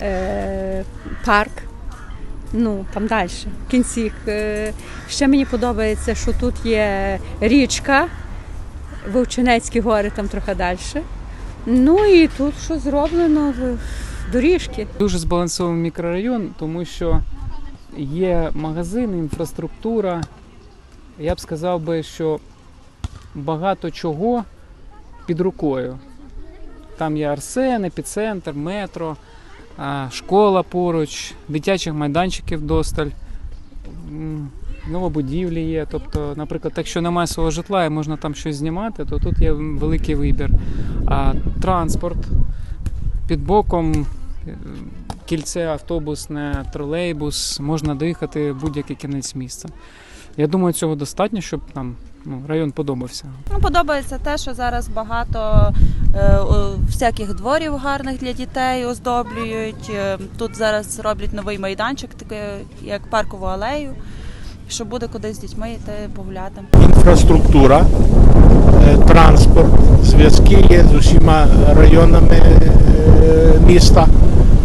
е, парк. Ну, там далі, в кінці. Е, ще мені подобається, що тут є річка, Вовчинецькі гори там трохи далі. Ну і тут що зроблено, доріжки. Дуже збалансований мікрорайон, тому що є магазини, інфраструктура. Я б сказав би, що багато чого під рукою. Там є Арсен, епіцентр, метро, школа поруч, дитячих майданчиків досталь, новобудівлі є. Тобто, наприклад, якщо немає свого житла і можна там щось знімати, то тут є великий вибір. А транспорт під боком е, кільце автобусне, тролейбус, можна доїхати будь-який кінець міста. Я думаю, цього достатньо, щоб нам ну, район подобався. Ну, подобається те, що зараз багато всяких дворів гарних для дітей оздоблюють. Е, Тут зараз роблять новий майданчик, такий як паркову алею, що буде куди з дітьми йти погуляти. інфраструктура, е, транспорт, зв'язки є з усіма районами е, міста.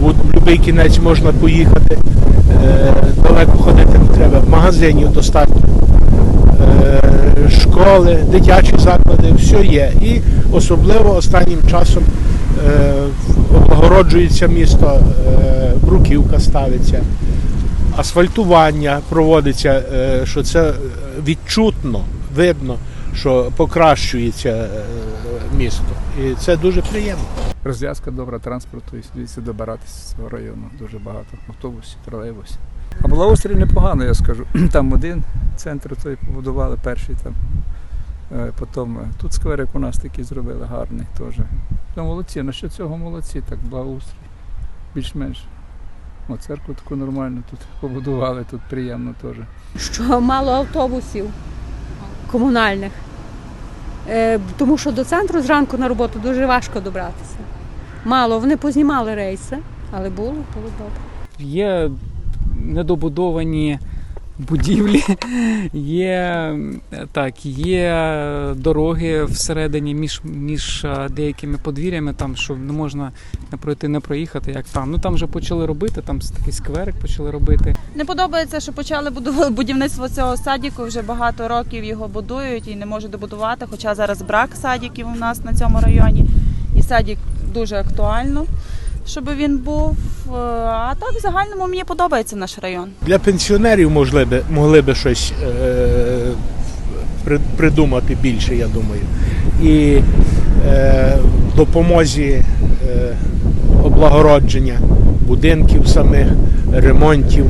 В будь-який кінець можна поїхати. Е, Далеко ходити не треба. Магазинів достатньо. Е, Школи, дитячі заклади, все є. І особливо останнім часом е, облагороджується місто, е, бруківка ставиться асфальтування проводиться, е, що це відчутно, видно, що покращується місто. І це дуже приємно. Розв'язка добра транспорту і добиратися з цього району дуже багато. Автобусів, тролейбусів. А благоустрій непогано, я скажу. Там один центр той побудували, перший там. Е, Потім е, тут скверик у нас такий зробили гарний теж. Ну, молодці, насчет цього молодці, так благоустрій. Більш-менш. О, церкву таку нормальну тут побудували, тут приємно теж. що мало автобусів комунальних. Е, тому що до центру зранку на роботу дуже важко добратися. Мало, вони познімали рейси, але було, було добре. Є недобудовані будівлі, є, так, є дороги всередині між, між деякими подвір'ями, там, що не можна не пройти, не проїхати, як там. Ну там вже почали робити, там такий скверик почали робити. Не подобається, що почали будівництво цього садіку. Вже багато років його будують і не можуть добудувати. Хоча зараз брак садиків у нас на цьому районі. І садик дуже актуально, щоб він був. Е, А так в загальному мені подобається наш район. Для пенсіонерів могли би, могли би щось е, при- придумати більше, я думаю. І е, допомозі е, облагородження будинків самих, ремонтів.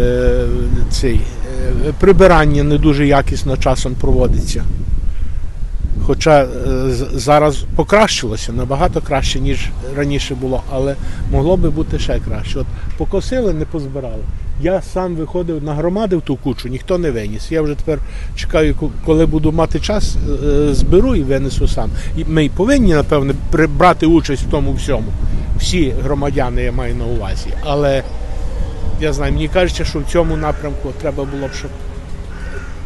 Е, цей, е, прибирання не дуже якісно часом проводиться. Хоча е, зараз покращилося набагато краще, ніж раніше було, але могло би бути ще краще. От покосили, не позбирали. Я сам виходив нагромадив ту кучу, ніхто не виніс. Я вже тепер чекаю, коли буду мати час, е, зберу і винесу сам. І ми повинні, напевне, брати участь в тому всьому. Всі громадяни я маю на увазі. Але я знаю, мені кажеться, що в цьому напрямку треба було б, щоб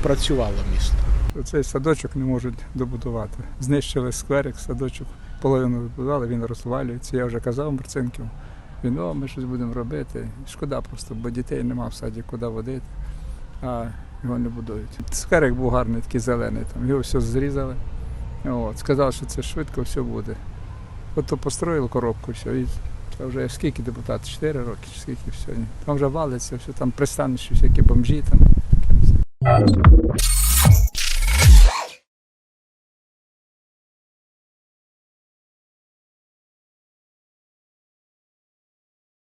працювало місто. Цей садочок не можуть добудувати. Знищили скверик, садочок половину вибудували, він розвалюється. Я вже казав Марцинків. Він, о, ми щось будемо робити. Шкода просто, бо дітей нема в саді куди водити, а його не будують. Скверик був гарний, такий зелений, там його все зрізали. От, сказали, що це швидко все буде. От то построїли коробку, все, і це вже скільки депутатів? Чотири роки, чи скільки все. Там вже валиться, все, там пристанище, всякі бомжі там.